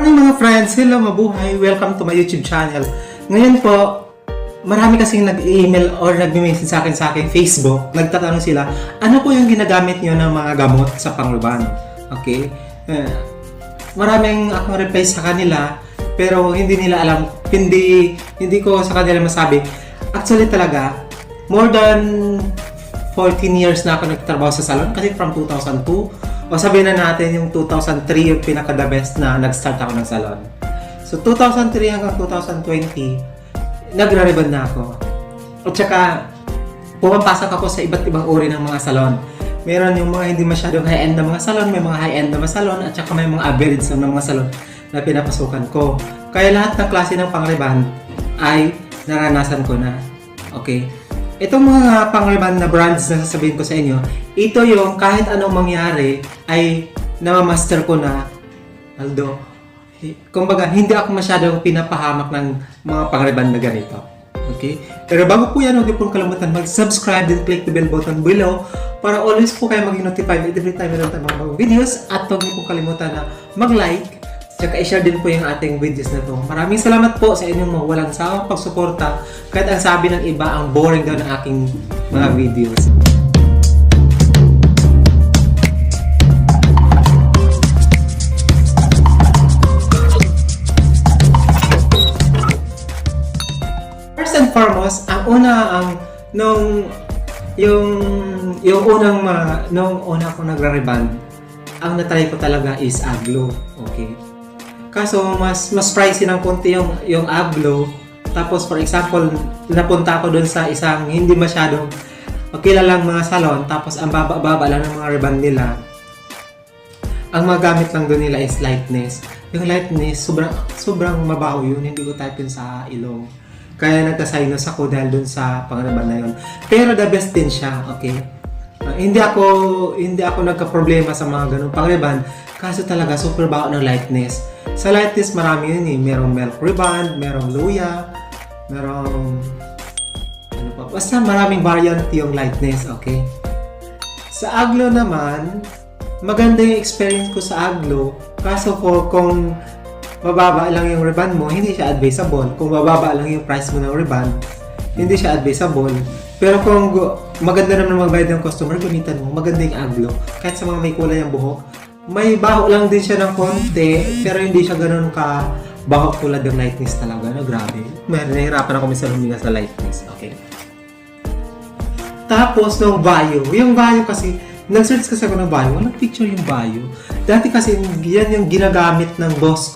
Morning mga friends! Hello, mabuhay! Welcome to my YouTube channel. Ngayon po, marami kasing nag-email or nag-message sa akin sa aking Facebook. Nagtatanong sila, ano po yung ginagamit nyo ng mga gamot sa panglaban? Okay? Eh, maraming akong reply sa kanila, pero hindi nila alam, hindi, hindi ko sa kanila masabi. Actually talaga, more than 14 years na ako nagtrabaho sa salon kasi from 2002 o sabihin na natin yung 2003 yung pinaka the best na nag-start ako ng salon. So 2003 hanggang 2020 nagra-rebond na ako. At saka pumapasok ako sa iba't ibang uri ng mga salon. Meron yung mga hindi masyadong high-end na mga salon, may mga high-end na mga salon, at saka may mga average na mga salon na pinapasukan ko. Kaya lahat ng klase ng pangreban ay naranasan ko na. Okay? Itong mga pangreban na brands na sasabihin ko sa inyo, ito yung kahit anong mangyari ay namamaster ko na Aldo. Kumbaga, hindi ako masyadong pinapahamak ng mga pangreban na ganito. Okay? Pero bago po yan, huwag pong kalimutan mag-subscribe and click the bell button below para always po kayo maging notified every time meron tayong mga bagong videos at huwag niyo pong kalimutan na mag-like Tsaka i-share din po yung ating videos na to. Maraming salamat po sa inyong mga walang sawang pagsuporta kahit ang sabi ng iba ang boring daw ng aking mga videos. First and foremost, ang una ang nung yung yung unang ma, nung una ako nagre-reband, ang natry ko talaga is aglo. Okay. Kaso mas mas pricey ng konti yung yung aglo. Tapos for example, napunta ako doon sa isang hindi masyadong makilalang mga salon tapos ang baba-baba lang ng mga reband nila. Ang magamit lang doon nila is lightness. Yung lightness, sobrang, sobrang mabaho yun. Hindi ko type yun sa ilong. Kaya nagka-sinus ako dahil doon sa pangreban na yun. Pero the best din siya, okay? Uh, hindi ako hindi ako nagka-problema sa mga ganung pangreban kaso talaga super baho ng lightness. Sa lightness marami yun eh. Merong milk reband, merong luya, merong ano pa. Basta maraming variant yung lightness, okay? Sa aglo naman, maganda yung experience ko sa aglo. Kaso ko kung mababa lang yung reband mo, hindi siya advisable. Kung mababa lang yung price mo ng reband, hindi siya advisable. Pero kung maganda naman magbayad ng customer, gamitan mo, maganda yung aglo. Kahit sa mga may kulay ang buhok, may baho lang din siya ng konti, pero hindi siya ganun ka baho tulad ng lightness talaga. No, grabe. May nahihirapan ako minsan huminga sa lightness. Okay. Tapos, nung bio. Yung bio kasi, nag-search kasi ako ng bio. Walang picture yung bio. Dati kasi, yan yung ginagamit ng boss